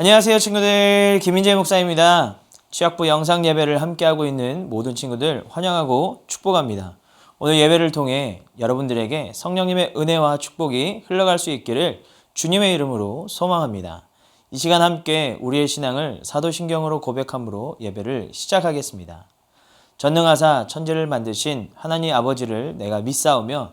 안녕하세요 친구들 김인재 목사입니다. 취학부 영상 예배를 함께하고 있는 모든 친구들 환영하고 축복합니다. 오늘 예배를 통해 여러분들에게 성령님의 은혜와 축복이 흘러갈 수 있기를 주님의 이름으로 소망합니다. 이 시간 함께 우리의 신앙을 사도신경으로 고백함으로 예배를 시작하겠습니다. 전능하사 천지를 만드신 하나님 아버지를 내가 믿사오며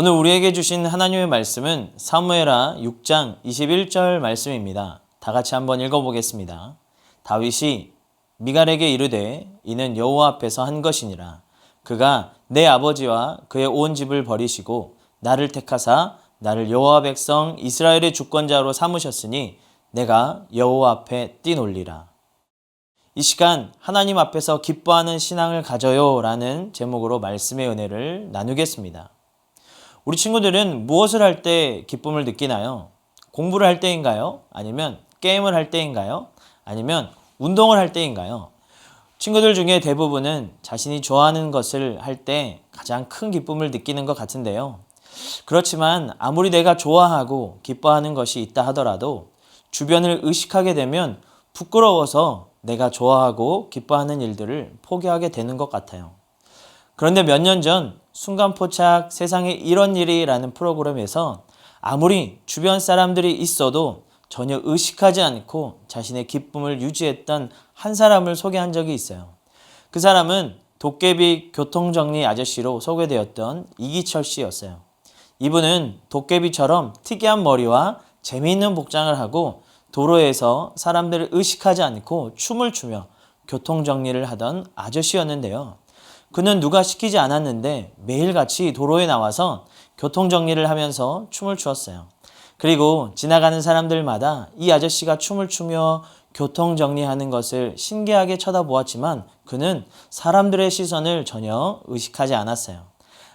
오늘 우리에게 주신 하나님의 말씀은 사무엘하 6장 21절 말씀입니다. 다 같이 한번 읽어보겠습니다. 다윗이 미갈에게 이르되 이는 여호와 앞에서 한 것이니라. 그가 내 아버지와 그의 온 집을 버리시고 나를 택하사 나를 여호와 백성 이스라엘의 주권자로 삼으셨으니 내가 여호와 앞에 뛰놀리라. 이 시간 하나님 앞에서 기뻐하는 신앙을 가져요라는 제목으로 말씀의 은혜를 나누겠습니다. 우리 친구들은 무엇을 할 때 기쁨을 느끼나요? 공부를 할 때인가요? 아니면 게임을 할 때인가요? 아니면 운동을 할 때인가요? 친구들 중에 대부분은 자신이 좋아하는 것을 할 때 가장 큰 기쁨을 느끼는 것 같은데요. 그렇지만 아무리 내가 좋아하고 기뻐하는 것이 있다 하더라도 주변을 의식하게 되면 부끄러워서 내가 좋아하고 기뻐하는 일들을 포기하게 되는 것 같아요. 그런데 몇 년 전 순간포착 세상에 이런 일이라는 프로그램에서 아무리 주변 사람들이 있어도 전혀 의식하지 않고 자신의 기쁨을 유지했던 한 사람을 소개한 적이 있어요. 그 사람은 도깨비 교통정리 아저씨로 소개되었던 이기철 씨였어요. 이분은 도깨비처럼 특이한 머리와 재미있는 복장을 하고 도로에서 사람들을 의식하지 않고 춤을 추며 교통 정리를 하던 아저씨였는데요. 그는 누가 시키지 않았는데 매일같이 도로에 나와서 교통 정리를 하면서 춤을 추었어요. 그리고 지나가는 사람들마다 이 아저씨가 춤을 추며 교통 정리하는 것을 신기하게 쳐다보았지만 그는 사람들의 시선을 전혀 의식하지 않았어요.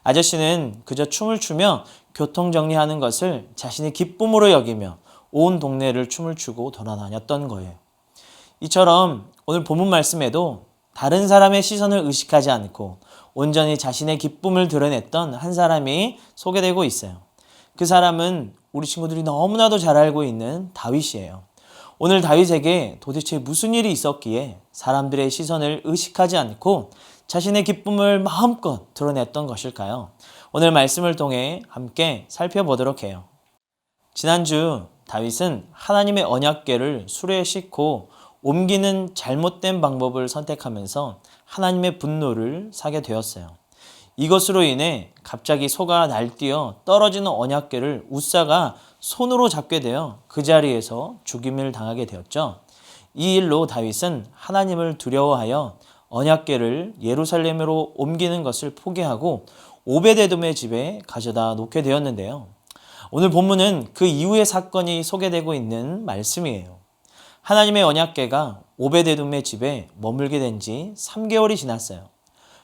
아저씨는 그저 춤을 추며 교통 정리하는 것을 자신의 기쁨으로 여기며 온 동네를 춤을 추고 돌아다녔던 거예요. 이처럼 오늘 본문 말씀에도 다른 사람의 시선을 의식하지 않고 온전히 자신의 기쁨을 드러냈던 한 사람이 소개되고 있어요. 그 사람은 우리 친구들이 너무나도 잘 알고 있는 다윗이에요. 오늘 다윗에게 도대체 무슨 일이 있었기에 사람들의 시선을 의식하지 않고 자신의 기쁨을 마음껏 드러냈던 것일까요? 오늘 말씀을 통해 함께 살펴보도록 해요. 지난주 다윗은 하나님의 언약궤를 수레에 싣고 옮기는 잘못된 방법을 선택하면서 하나님의 분노를 사게 되었어요. 이것으로 인해 갑자기 소가 날뛰어 떨어지는 언약궤를 우사가 손으로 잡게 되어 그 자리에서 죽임을 당하게 되었죠. 이 일로 다윗은 하나님을 두려워하여 언약궤를 예루살렘으로 옮기는 것을 포기하고 오베데돔의 집에 가져다 놓게 되었는데요. 오늘 본문은 그 이후의 사건이 소개되고 있는 말씀이에요. 하나님의 언약궤가 오베데돔의 집에 머물게 된 지 3개월이 지났어요.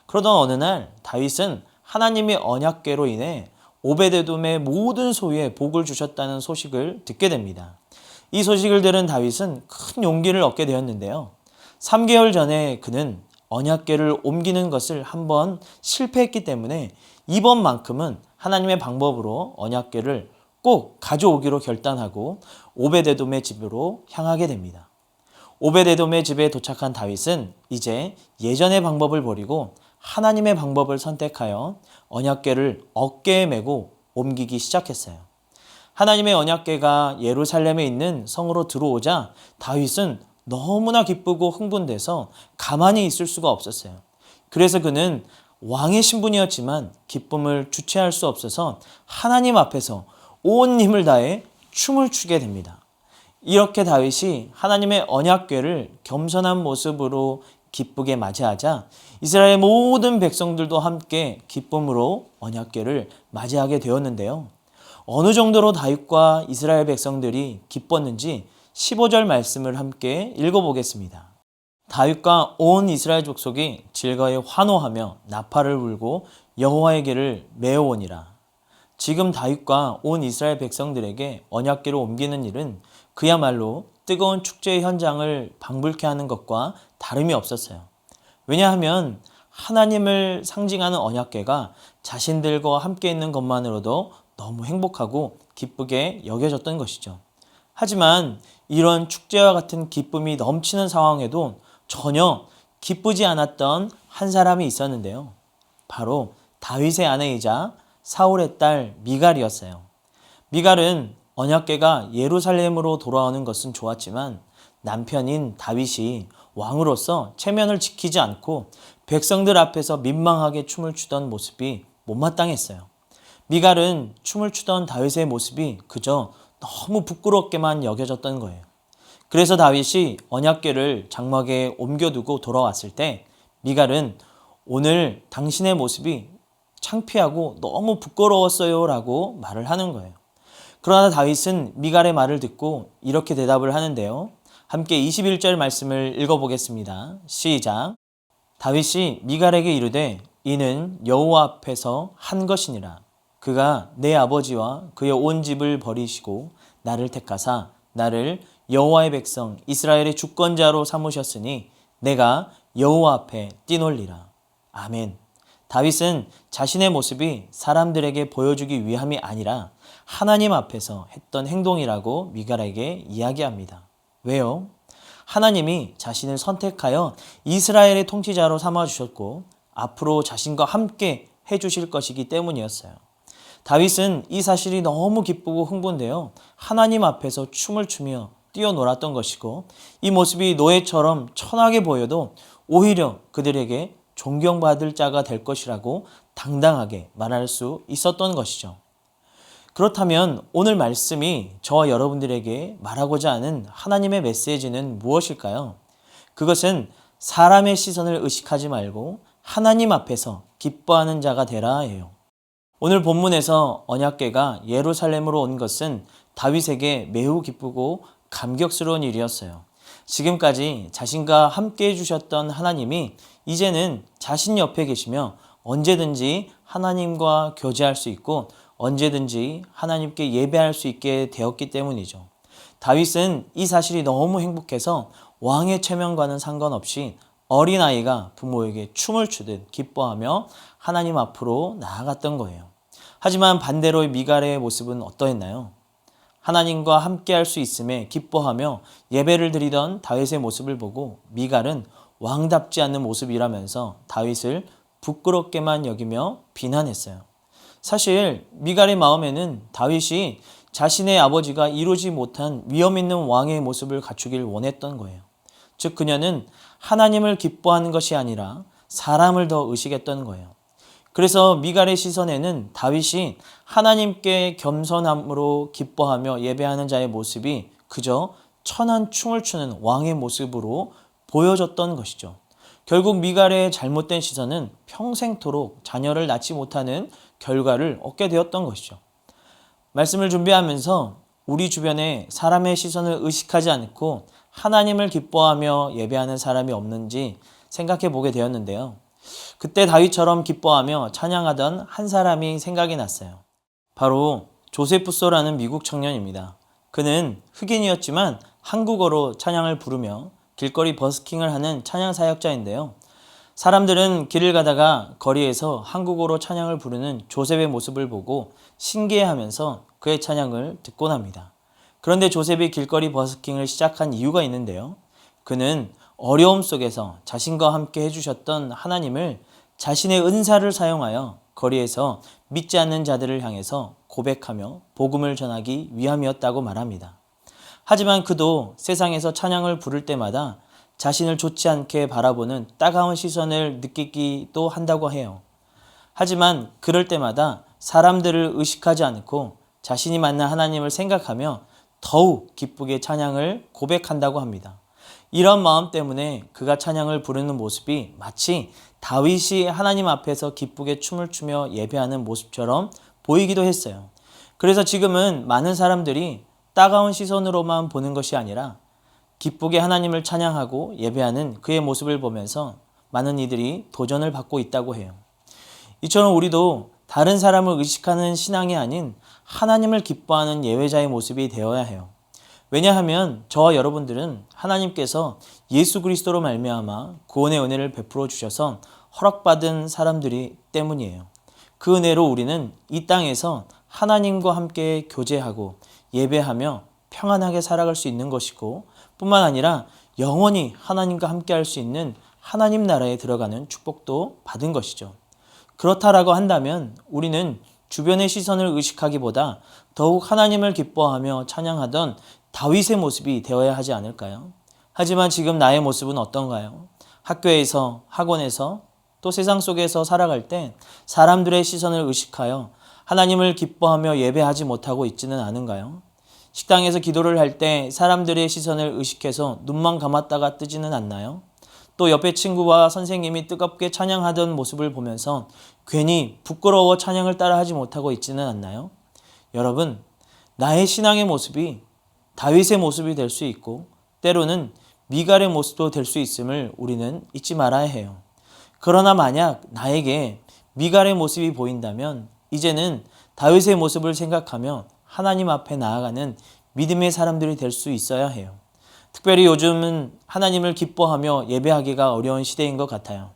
그러던 어느 날 다윗은 하나님의 언약궤로 인해 오베데돔의 모든 소유에 복을 주셨다는 소식을 듣게 됩니다. 이 소식을 들은 다윗은 큰 용기를 얻게 되었는데요. 3개월 전에 그는 언약궤를 옮기는 것을 한번 실패했기 때문에 이번만큼은 하나님의 방법으로 언약궤를 꼭 가져오기로 결단하고 오베데돔의 집으로 향하게 됩니다. 오베데돔의 집에 도착한 다윗은 이제 예전의 방법을 버리고 하나님의 방법을 선택하여 언약궤를 어깨에 메고 옮기기 시작했어요. 하나님의 언약궤가 예루살렘에 있는 성으로 들어오자 다윗은 너무나 기쁘고 흥분돼서 가만히 있을 수가 없었어요. 그래서 그는 왕의 신분이었지만 기쁨을 주체할 수 없어서 하나님 앞에서 온 힘을 다해 춤을 추게 됩니다. 이렇게 다윗이 하나님의 언약궤를 겸손한 모습으로 기쁘게 맞이하자 이스라엘 모든 백성들도 함께 기쁨으로 언약궤를 맞이하게 되었는데요. 어느 정도로 다윗과 이스라엘 백성들이 기뻤는지 15절 말씀을 함께 읽어보겠습니다. 다윗과 온 이스라엘 족속이 즐거이 환호하며 나팔을 불고 여호와의 길을 메어오니라. 지금 다윗과 온 이스라엘 백성들에게 언약궤를 옮기는 일은 그야말로 뜨거운 축제의 현장을 방불케 하는 것과 다름이 없었어요. 왜냐하면 하나님을 상징하는 언약궤가 자신들과 함께 있는 것만으로도 너무 행복하고 기쁘게 여겨졌던 것이죠. 하지만 이런 축제와 같은 기쁨이 넘치는 상황에도 전혀 기쁘지 않았던 한 사람이 있었는데요. 바로 다윗의 아내이자 사울의 딸 미갈이었어요. 미갈은 언약궤가 예루살렘으로 돌아오는 것은 좋았지만 남편인 다윗이 왕으로서 체면을 지키지 않고 백성들 앞에서 민망하게 춤을 추던 모습이 못마땅했어요. 미갈은 춤을 추던 다윗의 모습이 그저 너무 부끄럽게만 여겨졌던 거예요. 그래서 다윗이 언약궤를 장막에 옮겨두고 돌아왔을 때 미갈은 오늘 당신의 모습이 창피하고 너무 부끄러웠어요 라고 말을 하는 거예요. 그러나 다윗은 미갈의 말을 듣고 이렇게 대답을 하는데요. 함께 21절 말씀을 읽어보겠습니다. 시작. 다윗이 미갈에게 이르되 이는 여호와 앞에서 한 것이니라. 그가 내 아버지와 그의 온 집을 버리시고 나를 택하사 나를 여호와의 백성 이스라엘의 주권자로 삼으셨으니 내가 여호와 앞에 뛰놀리라. 아멘. 다윗은 자신의 모습이 사람들에게 보여주기 위함이 아니라 하나님 앞에서 했던 행동이라고 미갈에게 이야기합니다. 왜요? 하나님이 자신을 선택하여 이스라엘의 통치자로 삼아 주셨고 앞으로 자신과 함께 해 주실 것이기 때문이었어요. 다윗은 이 사실이 너무 기쁘고 흥분되어 하나님 앞에서 춤을 추며 뛰어놀았던 것이고 이 모습이 노예처럼 천하게 보여도 오히려 그들에게 존경받을 자가 될 것이라고 당당하게 말할 수 있었던 것이죠. 그렇다면 오늘 말씀이 저와 여러분들에게 말하고자 하는 하나님의 메시지는 무엇일까요? 그것은 사람의 시선을 의식하지 말고 하나님 앞에서 기뻐하는 자가 되라 해요. 오늘 본문에서 언약궤가 예루살렘으로 온 것은 다윗에게 매우 기쁘고 감격스러운 일이었어요. 지금까지 자신과 함께 해주셨던 하나님이 이제는 자신 옆에 계시며 언제든지 하나님과 교제할 수 있고 언제든지 하나님께 예배할 수 있게 되었기 때문이죠. 다윗은 이 사실이 너무 행복해서 왕의 체면과는 상관없이 어린아이가 부모에게 춤을 추듯 기뻐하며 하나님 앞으로 나아갔던 거예요. 하지만 반대로 미갈의 모습은 어떠했나요? 하나님과 함께 할 수 있음에 기뻐하며 예배를 드리던 다윗의 모습을 보고 미갈은 왕답지 않는 모습이라면서 다윗을 부끄럽게만 여기며 비난했어요. 사실 미갈의 마음에는 다윗이 자신의 아버지가 이루지 못한 위험 있는 왕의 모습을 갖추길 원했던 거예요. 즉 그녀는 하나님을 기뻐하는 것이 아니라 사람을 더 의식했던 거예요. 그래서 미갈의 시선에는 다윗이 하나님께 겸손함으로 기뻐하며 예배하는 자의 모습이 그저 천한 춤을 추는 왕의 모습으로 보여졌던 것이죠. 결국 미갈의 잘못된 시선은 평생토록 자녀를 낳지 못하는 결과를 얻게 되었던 것이죠. 말씀을 준비하면서 우리 주변에 사람의 시선을 의식하지 않고 하나님을 기뻐하며 예배하는 사람이 없는지 생각해 보게 되었는데요. 그때 다윗처럼 기뻐하며 찬양하던 한 사람이 생각이 났어요. 바로 조세프소라는 미국 청년입니다. 그는 흑인이었지만 한국어로 찬양을 부르며 길거리 버스킹을 하는 찬양 사역자인데요. 사람들은 길을 가다가 거리에서 한국어로 찬양을 부르는 조셉의 모습을 보고 신기해하면서 그의 찬양을 듣곤 합니다. 그런데 조셉이 길거리 버스킹을 시작한 이유가 있는데요. 그는 어려움 속에서 자신과 함께 해주셨던 하나님을 자신의 은사를 사용하여 거리에서 믿지 않는 자들을 향해서 고백하며 복음을 전하기 위함이었다고 말합니다. 하지만 그도 세상에서 찬양을 부를 때마다 자신을 좋지 않게 바라보는 따가운 시선을 느끼기도 한다고 해요. 하지만 그럴 때마다 사람들을 의식하지 않고 자신이 만난 하나님을 생각하며 더욱 기쁘게 찬양을 고백한다고 합니다. 이런 마음 때문에 그가 찬양을 부르는 모습이 마치 다윗이 하나님 앞에서 기쁘게 춤을 추며 예배하는 모습처럼 보이기도 했어요. 그래서 지금은 많은 사람들이 따가운 시선으로만 보는 것이 아니라 기쁘게 하나님을 찬양하고 예배하는 그의 모습을 보면서 많은 이들이 도전을 받고 있다고 해요. 이처럼 우리도 다른 사람을 의식하는 신앙이 아닌 하나님을 기뻐하는 예외자의 모습이 되어야 해요. 왜냐하면 저와 여러분들은 하나님께서 예수 그리스도로 말미암아 구원의 은혜를 베풀어 주셔서 허락받은 사람들이 때문이에요. 그 은혜로 우리는 이 땅에서 하나님과 함께 교제하고 예배하며 평안하게 살아갈 수 있는 것이고 뿐만 아니라 영원히 하나님과 함께 할 수 있는 하나님 나라에 들어가는 축복도 받은 것이죠. 그렇다라고 한다면 우리는 주변의 시선을 의식하기보다 더욱 하나님을 기뻐하며 찬양하던 다윗의 모습이 되어야 하지 않을까요? 하지만 지금 나의 모습은 어떤가요? 학교에서, 학원에서, 또 세상 속에서 살아갈 때 사람들의 시선을 의식하여 하나님을 기뻐하며 예배하지 못하고 있지는 않은가요? 식당에서 기도를 할 때 사람들의 시선을 의식해서 눈만 감았다가 뜨지는 않나요? 또 옆에 친구와 선생님이 뜨겁게 찬양하던 모습을 보면서 괜히 부끄러워 찬양을 따라하지 못하고 있지는 않나요? 여러분, 나의 신앙의 모습이 다윗의 모습이 될 수 있고 때로는 미갈의 모습도 될 수 있음을 우리는 잊지 말아야 해요. 그러나 만약 나에게 미갈의 모습이 보인다면 이제는 다윗의 모습을 생각하며 하나님 앞에 나아가는 믿음의 사람들이 될 수 있어야 해요. 특별히 요즘은 하나님을 기뻐하며 예배하기가 어려운 시대인 것 같아요.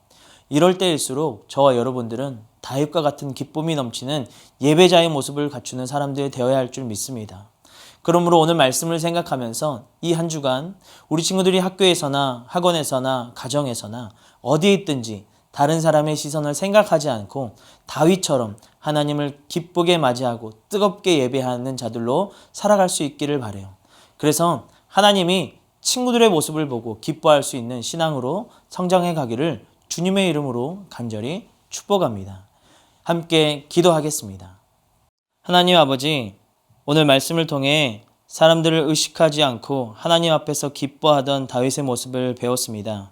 이럴 때일수록 저와 여러분들은 다윗과 같은 기쁨이 넘치는 예배자의 모습을 갖추는 사람들이 되어야 할 줄 믿습니다. 그러므로 오늘 말씀을 생각하면서 이 한 주간 우리 친구들이 학교에서나 학원에서나 가정에서나 어디에 있든지 다른 사람의 시선을 생각하지 않고 다윗처럼 하나님을 기쁘게 맞이하고 뜨겁게 예배하는 자들로 살아갈 수 있기를 바래요. 그래서 하나님이 친구들의 모습을 보고 기뻐할 수 있는 신앙으로 성장해 가기를 주님의 이름으로 간절히 축복합니다. 함께 기도하겠습니다. 하나님 아버지, 오늘 말씀을 통해 사람들을 의식하지 않고 하나님 앞에서 기뻐하던 다윗의 모습을 배웠습니다.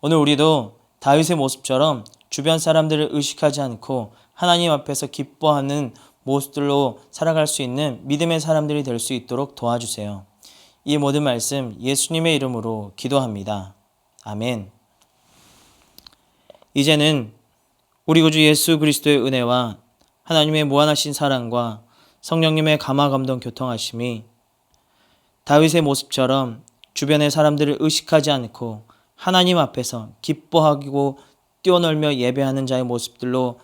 오늘 우리도 다윗의 모습처럼 주변 사람들을 의식하지 않고 하나님 앞에서 기뻐하는 모습들로 살아갈 수 있는 믿음의 사람들이 될 수 있도록 도와주세요. 이 모든 말씀 예수님의 이름으로 기도합니다. 아멘. 이제는 우리 구주 예수 그리스도의 은혜와 하나님의 무한하신 사랑과 성령님의 감화 감동 교통하심이 다윗의 모습처럼 주변의 사람들을 의식하지 않고 하나님 앞에서 기뻐하고 뛰어놀며 예배하는 자의 모습들로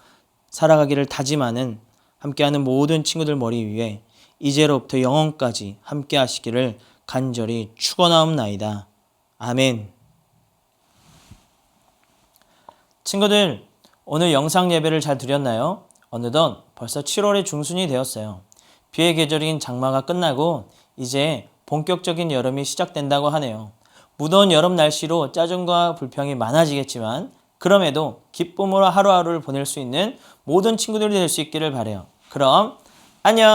살아가기를 다짐하는 함께하는 모든 친구들 머리 위에 이제로부터 영원까지 함께 하시기를 간절히 축원하옵나이다. 아멘. 친구들, 오늘 영상 예배를 잘 드렸나요? 어느덧 벌써 7월의 중순이 되었어요. 비의 계절인 장마가 끝나고 이제 본격적인 여름이 시작된다고 하네요. 무더운 여름 날씨로 짜증과 불평이 많아지겠지만 그럼에도 기쁨으로 하루하루를 보낼 수 있는 모든 친구들이 될 수 있기를 바래요. 그럼 안녕.